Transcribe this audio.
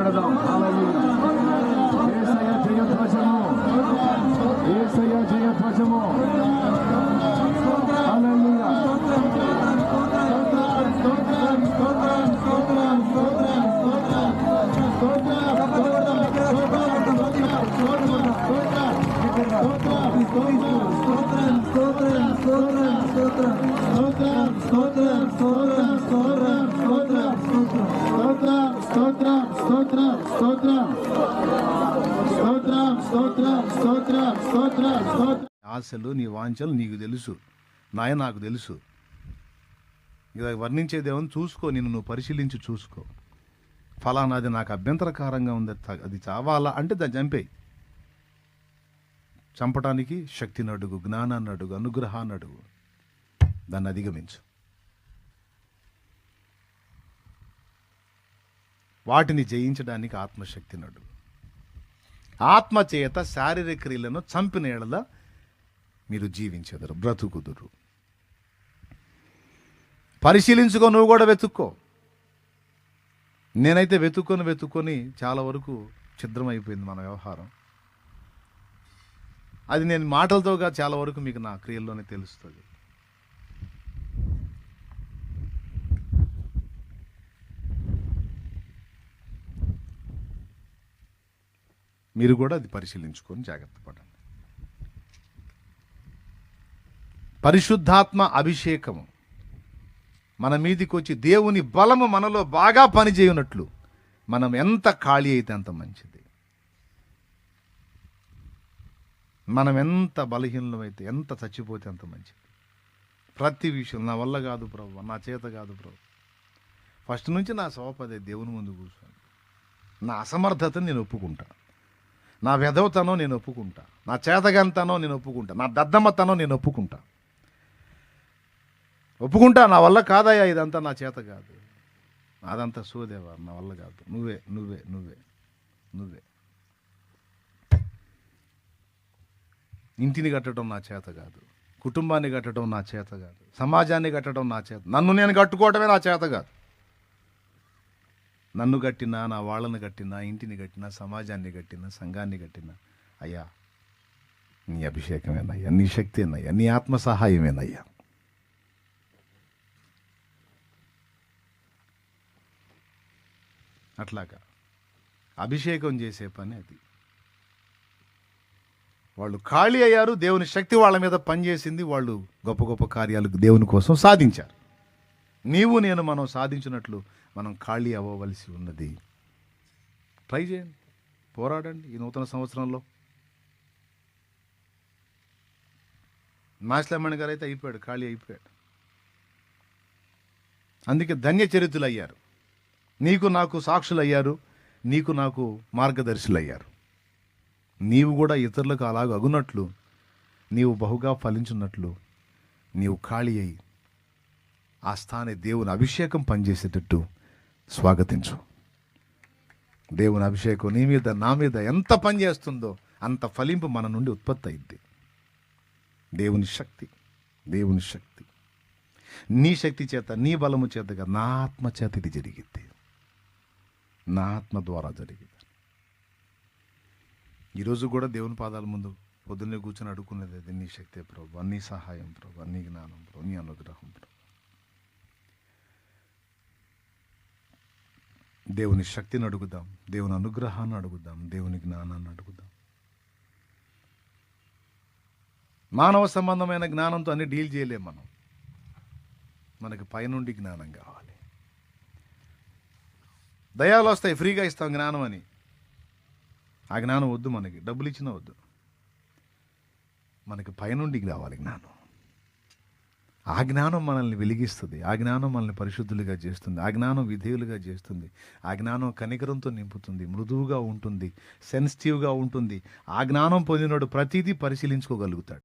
నిలబెడదాం ఏసయ్య జయధ్వజము ఏసయ్య జయధ్వజము హల్లెలూయా ఆశలు నీ వాంఛలు నీకు తెలుసు. నాయ నాకు తెలుసు. ఇక వర్ణించేదేమని చూసుకో నిన్ను నువ్వు పరిశీలించి చూసుకో. ఫలానాది నాకు అభ్యంతరకారంగా ఉంది అది చావాలా అంటే దాన్ని చంపేయి. చంపటానికి శక్తిని అడుగు జ్ఞానాన్ని అడుగు అనుగ్రహాన్ని అడుగు దాన్ని అధిగమించు. వాటిని జయించడానికి ఆత్మశక్తిని అడుగు ఆత్మచేత శారీరక క్రియలను చంపిన ఎడల మీరు జీవించెదరు బ్రతుకుదురు. పరిశీలించుకో నువ్వు కూడా వెతుక్కో. నేనైతే వెతుక్కొని వెతుక్కొని చాలా వరకు ఛిద్రమైపోయింది మన వ్యవహారం. అది నేను మాటలతోగా చాలా వరకు మీకు నా క్రియల్లోనే తెలుస్తుంది. మీరు కూడా అది పరిశీలించుకొని జాగ్రత్త పడండి. పరిశుద్ధాత్మ అభిషేకము మన మీదికి వచ్చి దేవుని బలము మనలో బాగా పనిచేయనట్లు మనం ఎంత ఖాళీ అయితే అంత మంచిది. మనం ఎంత బలహీనమైతే ఎంత చచ్చిపోతే అంత మంచిది. ప్రతి విషయం నా వల్ల కాదు ప్రభు నా చేత కాదు ప్రభు. ఫస్ట్ నుంచి నా సోపదే దేవుని ముందు కూర్చొని నా అసమర్థతను నేను ఒప్పుకుంటాను నా వెధవతనో నేను ఒప్పుకుంటా. నా చేతగంతనో నేను ఒప్పుకుంటా. నా దద్దమ్మతనో నేను ఒప్పుకుంటా. ఒప్పుకుంటా నా వల్ల కాదయ్యా ఇదంతా నా చేత కాదు. అదంతా సోదేవా నా వల్ల కాదు. నువ్వే నువ్వే నువ్వే నువ్వే. ఇంటిని కట్టడం నా చేత కాదు. కుటుంబాన్ని కట్టడం నా చేత కాదు. సమాజాన్ని కట్టడం నా చేత. నన్ను నేను కట్టుకోవటమే నా చేత కాదు. నన్ను కట్టినా నా వాళ్ళను కట్టినా ఇంటిని కట్టినా సమాజాన్ని కట్టినా సంఘాన్ని కట్టినా అయ్యా నీ అభిషేకమేనయ్యా నీ శక్తేనయ్యా నీ ఆత్మ సహాయమేనయ్యా అట్లాగా అభిషేకం చేసే పని అది. వాళ్ళు ఖాళీ అయ్యారు దేవుని శక్తి వాళ్ళ మీద పనిచేసింది వాళ్ళు గొప్ప గొప్ప కార్యాలు దేవుని కోసం సాధించారు. నీవు నేను మనం సాధించినట్లు మనం ఖాళీ అవ్వవలసి ఉన్నది. ట్రై చేయండి. పోరాడండి ఈ నూతన సంవత్సరంలో. మాస్లమ్మణి గారు అయితే అయిపోయాడు ఖాళీ అయిపోయాడు. అందుకే ధన్య చరిత్రలు అయ్యారు నీకు నాకు సాక్షులు అయ్యారు నీకు నాకు మార్గదర్శులు అయ్యారు నీవు కూడా ఇతరులకు అలాగ అగునట్లు నీవు బహుగా ఫలించున్నట్లు నీవు ఖాళీ అయి ఆ స్థానే దేవుని అభిషేకం పనిచేసేటట్టు స్వాగతించు. దేవుని అభిషేకం నీ మీద నా మీద ఎంత పని చేస్తుందో అంత ఫలింపు మన నుండి ఉత్పత్తి అయింది దేవుని శక్తి దేవుని శక్తి. నీ శక్తి చేత నీ బలము చేతగా నా ఆత్మ చేత ఇది జరిగింది నా ఆత్మ ద్వారా జరిగింది ఈరోజు కూడా దేవుని పాదాల ముందు పొద్దున్నే కూర్చొని అడుక్కునేది నీ శక్తే ప్రభు నీ సహాయం ప్రభు నీ జ్ఞానం ప్రభు నీ అనుగ్రహం ప్రభు. దేవుని శక్తిని అడుగుదాం దేవుని అనుగ్రహాన్ని అడుగుదాం దేవుని జ్ఞానాన్ని అడుగుదాం. మానవ సంబంధమైన జ్ఞానంతో అన్ని డీల్ చేయలేం మనం. మనకి పైనుండి జ్ఞానం కావాలి. దయాలు వస్తాయి ఫ్రీగా ఇస్తాం జ్ఞానం అని. ఆ జ్ఞానం వద్దు మనకి డబ్బులు ఇచ్చినా వద్దు. మనకి పైనుండి కావాలి జ్ఞానం. ఆ జ్ఞానం మనల్ని వెలిగిస్తుంది. ఆ జ్ఞానం మనల్ని పరిశుద్ధులుగా చేస్తుంది. ఆ జ్ఞానం విధేయులుగా చేస్తుంది. ఆ జ్ఞానం కనికరంతో నింపుతుంది. మృదువుగా ఉంటుంది. సెన్సిటివ్గా ఉంటుంది. ఆ జ్ఞానం పొందినోడు ప్రతిదీ పరిశీలించుకోగలుగుతాడు.